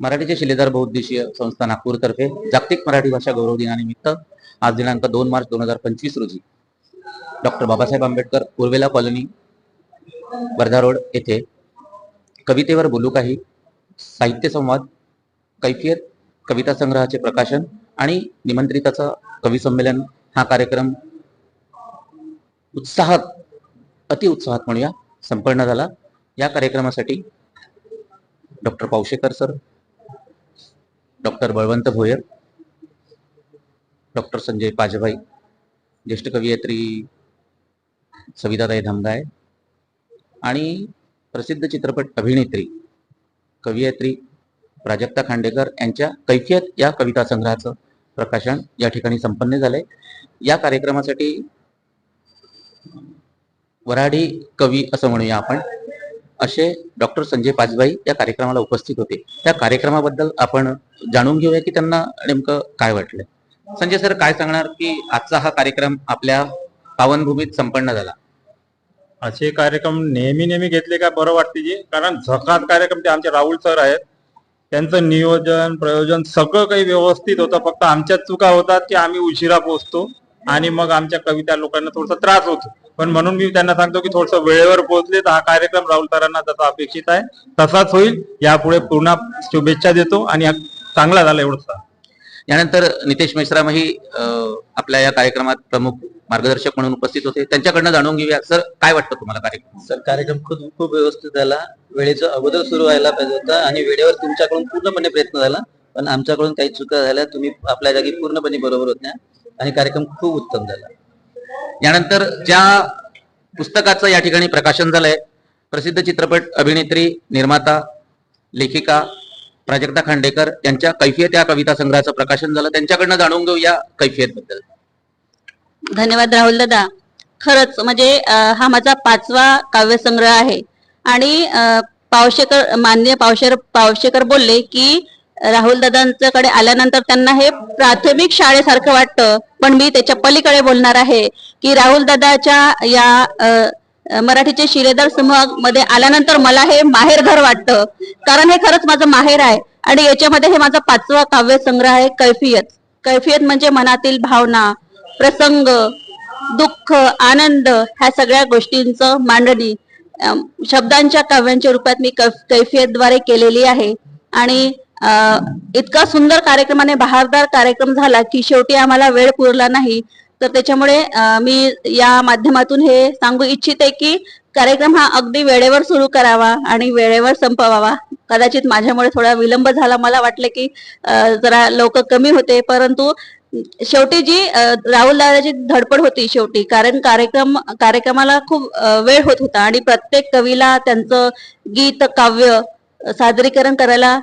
मराठीचे शिलेदार बहुद्देशीय संस्था नागपूरतर्फे जागतिक मराठी भाषा गौरव दिनानिमित्त आज दिनांक दोन मार्च दोन हजार पंचवीस रोजी doctor Babasaheb Ambedkar Urvela colony Wardha road येथे कवितेवर बोलू काही साहित्य संवाद कैफियत कविता संग्रहाचे प्रकाशन आणि निमंत्रिताचं कवी संमेलन हा कार्यक्रम उत्साहात अति उत्साहात म्हणूया संपन्न झाला. या कार्यक्रमासाठी doctor Pawshekar sir doctor Balwant Bhoyar doctor Sanjay Pajbhai ज्येष्ठ कवयित्री सविताताई धमगाय आणि प्रसिद्ध चित्रपट अभिनेत्री कवयित्री प्राजक्ता खांडेकर यांच्या कैफियत या कविता संग्रहाचं प्रकाशन या ठिकाणी संपन्न झालंय. या कार्यक्रमासाठी वराडी कवी असं म्हणूया आपण. असे डॉक्टर संजय पाचबाई या कार्यक्रमाला उपस्थित होते. त्या कार्यक्रमाबद्दल आपण जाणून घेऊया की त्यांना नेमकं काय वाटलं. संजय सर काय सांगणार की आजचा हा कार्यक्रम आपल्या पावनभूमीत संपन्न झाला? असे कार्यक्रम नेहमी नेहमी घेतले का बरं वाटते जी? कारण झकात कार्यक्रम ते आमचे राहुल सर आहेत. त्यांचं नियोजन प्रयोजन सगळं काही व्यवस्थित होतं. फक्त आमच्याच चुका होतात की आम्ही उशिरा पोहोचतो. आणि मग आमच्या कविता लोकांना थोडासा त्रास होतो. पण म्हणून मी त्यांना सांगतो की थोडस वेळेवर पोहोचले तर हा कार्यक्रम राहुल सरांना जसा अपेक्षित आहे तसाच होईल. यापुढे पुन्हा शुभेच्छा देतो आणि हा चांगला झाला एवढंच यानंतर नितेश मेश्रामही आपल्या या कार्यक्रमात प्रमुख मार्गदर्शक म्हणून उपस्थित होते. त्यांच्याकडनं जाणून घेऊया. सर काय वाटतं तुम्हाला कार्यक्रम? सर कार्यक्रम खूप खूप व्यवस्थित झाला. वेळेचं अगोदर सुरू व्हायला पाहिजे होता आणि वेळेवर तुमच्याकडून पूर्णपणे प्रयत्न झाला. पण आमच्याकडून काही चुका झाल्या तुम्ही आपल्या जागी पूर्णपणे बरोबर होत्या. आणि कार्यक्रम खूप उत्तम झाला. यानंतर ज्या पुस्तकाचं या ठिकाणी प्रकाशन झालंय प्रसिद्ध चित्रपट अभिनेत्री निर्माता लेखिका प्राजक्ता खांडेकर यांच्या कैफियत या कविता संग्रहाचं प्रकाशन झालं. त्यांच्याकडनं जाणून घेऊ या कैफियत बद्दल धन्यवाद राहुल दादा. खरंच म्हणजे हा माझा पाचवा काव्यसंग्रह आहे. आणि पावशेकर मान्य पावशेर पावशेकर बोलले की राहुल दादांच्याकडे आल्यानंतर त्यांना हे प्राथमिक शाळेसारखं वाटतं. पण मी त्याच्या पलीकडे बोलणार आहे की राहुल दादाच्या या मराठीचे शिलेदार समूहमध्ये आल्यानंतर मला हे माहेर घर वाटतं. कारण हे खरंच माझं माहेर आहे आणि याच्यामध्ये हे माझा पाचवा काव्य संग्रह आहे कैफियत. कैफियत म्हणजे मनातील भावना प्रसंग दुःख आनंद ह्या सगळ्या गोष्टींचं मांडणी. शब्दांच्या काव्यांच्या रूपात मी कैफ- कैफियतद्वारे केलेली आहे. आणि इतका सुंदर कार्यक्रमाने बहारदार कार्यक्रम झाला की शेवटी आम्हाला वेळ पुरला नाही. तर त्याच्यामुळे मी या माध्यमातून हे सांगू इच्छिते की कार्यक्रम हा अगदी वेळेवर सुरू करावा आणि वेळेवर संपवावा. कदाचित माझ्यामुळे थोडा विलंब झाला. मला वाटलं की जरा लोक कमी होते. परंतु शेवटी जी राहुल दादाची धडपड होती शेवटी कारण कार्यक्रम कार्यक्रमाला खूप वेळ होत होता आणि प्रत्येक कवीला त्यांचं गीत काव्य सादरीकरण करायला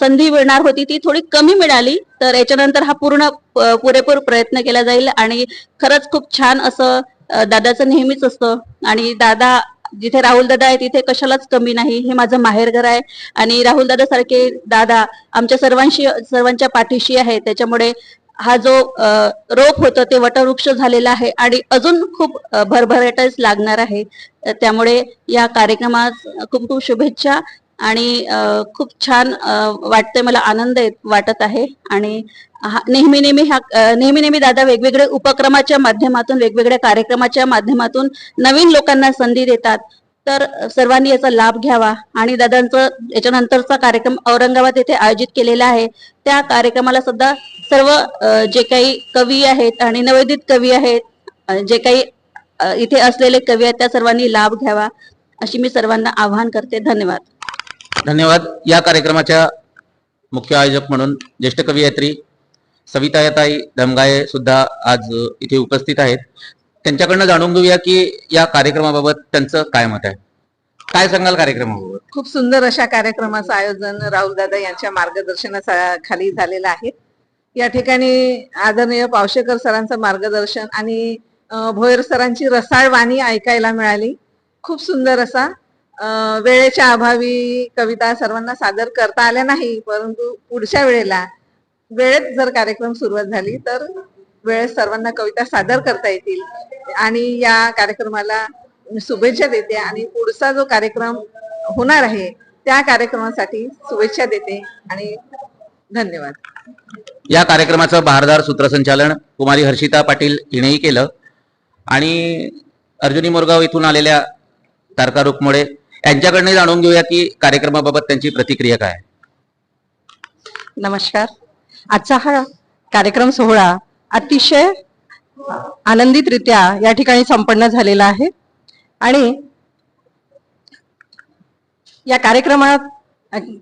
संधी मिळणार होती ती थोडी कमी मिळाली तर याच्यानंतर हा पूर्ण प- पुरेपूर प्रयत्न केला जाईल आणि खरंच खूप छान असं दादाचं नेहमीच असतं आणि दादा जिथे राहुल दादा आहे तिथे कशालाच कमी नाही हे माझं माहेरघर आहे आणि राहुल दादा सारखे दादा आमच्या सर्वांशी सर्वांच्या पाठीशी आहे त्याच्यामुळे हा जो रोप होतं ते वटवृक्ष झालेला आहे आणि अजून खूप भरभराटच लागणार आहे. त्यामुळे या कार्यक्रमात खूप खूप शुभेच्छा आणि खूप छान वाटतंय मला आनंद येत- वाटत आहे. आणि हा- नेहमी नेहमी ह्या नेहमी नेहमी दादा वेगवेगळे उपक्रमाच्या माध्यमातून वेगवेगळ्या कार्यक्रमाच्या माध्यमातून नवीन लोकांना संधी देतात. तर सर्वांनी याचा लाभ घ्यावा. आणि दादांचं याच्यानंतरचा कार्यक्रम औरंगाबाद येथे आयोजित केलेला आहे. त्या कार्यक्रमाला सुद्धा सर्व जे काही कवी आहेत आणि नवोदित कवी आहेत जे काही इथे असलेले कवी आहेत त्या सर्वांनी लाभ घ्यावा. अशी मी सर्वांना आवाहन करते. धन्यवाद. धन्यवाद. या कार्यक्रमाच्या मुख्य आयोजक म्हणून ज्येष्ठ कवयित्री सविताताई धमगाये सुद्धा आज इथे उपस्थित आहेत. त्यांच्याकडनं जाणून घेऊया की या कार्यक्रमाबाबत त्यांचं काय मत आहे. काय सांगाल कार्यक्रमाबाबत? खूप सुंदर अशा कार्यक्रमाचं आयोजन राहुलदादा यांच्या मार्गदर्शनाखाली झालेलं आहे. या ठिकाणी आदरणीय पावशेकर सरांचं मार्गदर्शन आणि भोयर सरांची रसाळ वाणी ऐकायला मिळाली. खूप सुंदर असा वेळेच्या अभावी कविता सर्वांना सादर करता आल्या नाही परंतु पुढच्या वेळेला वेळेत जर कार्यक्रम सुरुवात झाली तर वेळेत सर्वांना कविता सादर करता येतील. आणि या कार्यक्रमाला शुभेच्छा देते आणि पुढचा जो कार्यक्रम होणार आहे त्या कार्यक्रमासाठी शुभेच्छा देते आणि धन्यवाद. या कार्यक्रमाचं भारदार सूत्रसंचालन कुमारी हर्षिता पाटील हिनेही केलं. आणि अर्जुनी मोरगाव इथून आलेल्या तारका रुकमोडे यांच्याकडनं जाणून घेऊया की कार्यक्रमाबाबत त्यांची प्रतिक्रिया काय नमस्कार. आजचा हा कार्यक्रम सोहळा अतिशय आनंदितरित्या या ठिकाणी संपन्न झालेला आहे. आणि या कार्यक्रमात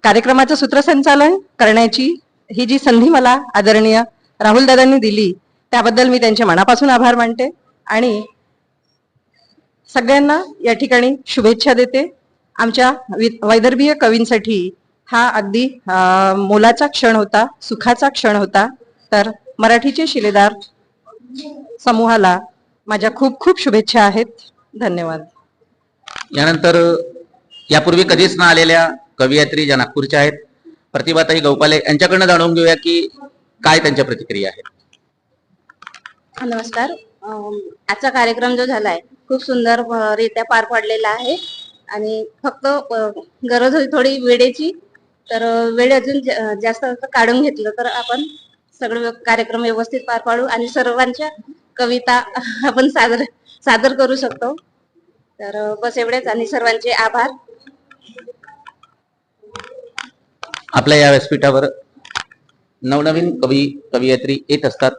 कार्यक्रमाचं सूत्रसंचालन करण्याची ही जी संधी मला आदरणीय राहुल दादांनी दिली त्याबद्दल मी त्यांचे मनापासून आभार मानते. आणि सगळ्यांना या ठिकाणी शुभेच्छा देते. आमच्या वैदर्भीय कवींसाठी हा अगदी मोलाचा क्षण होता सुखाचा क्षण होता. तर मराठीचे शिलेदार समूहाला माझ्या खूप खूप शुभेच्छा आहेत. धन्यवाद. यानंतर यापूर्वी कधीच न आलेल्या कवयित्री ज्या नागपूरच्या आहेत प्रतिभाताई गौपाले यांच्याकडनं जाणून घेऊया की काय त्यांच्या प्रतिक्रिया आहेत. नमस्कार. आजचा कार्यक्रम जो झालाय खूप सुंदर रित्या पार पडलेला आहे. आणि फक्त गरज होती थोडी वेळेची. तर वेळ अजून जास्त काढून घेतलं तर आपण सगळं कार्यक्रम व्यवस्थित पार पाडू आणि सर्वांच्या कविता आपण सादर सादर करू शकतो. तर बस एवढेच आणि सर्वांचे आभार. आपल्या या व्यासपीठावर नवनवीन कवी कवयित्री येत असतात.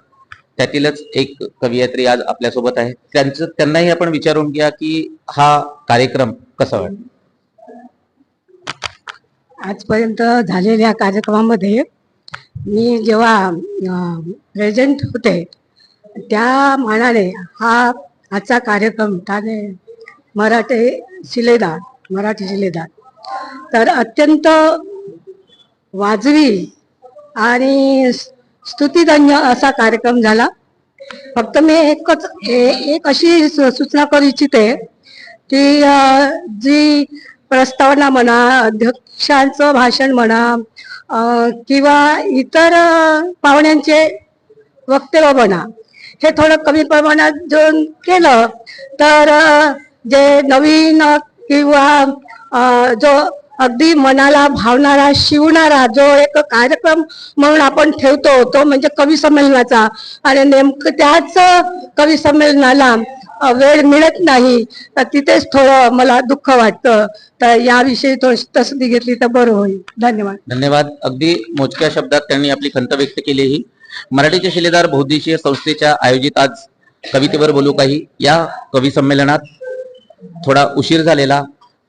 त्यातीलच एक कवयित्री आज आपल्यासोबत आहे. त्यांचं त्यांनाही आपण विचारून घ्या की हा कार्यक्रम कसा वाटतो? आजपर्यंत झालेल्या कार्यक्रमामध्ये मी जेव्हा प्रेझेंट होते त्या मानाने हा आजचा कार्यक्रम ठाणे मराठे शिलेदार मराठी शिलेदार. तर अत्यंत वाजवी आणि स्तुतिधन्य असा कार्यक्रम झाला. फक्त मी एकच ए- एक अशी सु- सूचना करू इच्छिते की जी प्रस्तावना म्हणा अध्यक्षांचं भाषण म्हणा किंवा इतर पाहुण्यांचे वक्तव्य म्हणा हे थोडं कमी प्रमाणात जर केलं तर जे नवीन किंवा जो अगदी मनाला भावणारा शिवणारा जो एक कार्यक्रम म्हणून आपण ठेवतो तो म्हणजे कवी संमेलनाचा. आणि नेमकं त्याच कवी संमेलनाला वेळ मिळत नाही तर तिथेच थोडं मला दुःख वाटतं. तर याविषयी थोडी तसदी घेतली तर बरं होईल. धन्यवाद. धन्यवाद. अगदी मोजक्या शब्दात त्यांनी आपली खंत व्यक्त केली ही. मराठीचे शिलेदार बहुद्देशीय संस्थेच्या आयोजित आज कवितेवर बोलू काही. या कवी संमेलनात थोडा उशीर झालेला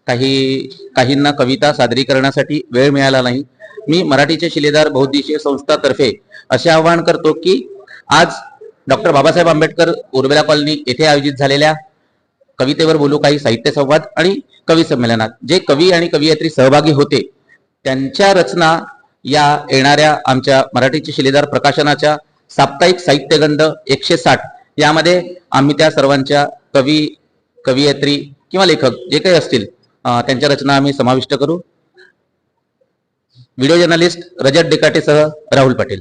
काही काहींना कविता सादरीकरणासाठी वेळ मिळाला नाही. मी मराठीचे शिलेदार बहुद्देशीय संस्थातर्फे असे आवाहन करतो की आज डॉक्टर बाबासाहेब आंबेडकर उर्वेला कॉलनी येथे आयोजित झालेल्या कवितेवर बोलू काही साहित्य संवाद आणि कवी संमेलनात. जे कवी आणि कवयित्री सहभागी होते त्यांच्या रचना या येणाऱ्या आमच्या मराठीचे शिलेदार प्रकाशनाच्या साप्ताहिक साहित्यगंध एकशे साठ यामध्ये आम्ही त्या सर्वांच्या कवी कवयित्री किंवा लेखक जे काही असतील त्यांच्या रचना आम्ही समाविष्ट करू. व्हिडिओ जर्नलिस्ट रजत डेकाटेसह राहुल पाटील.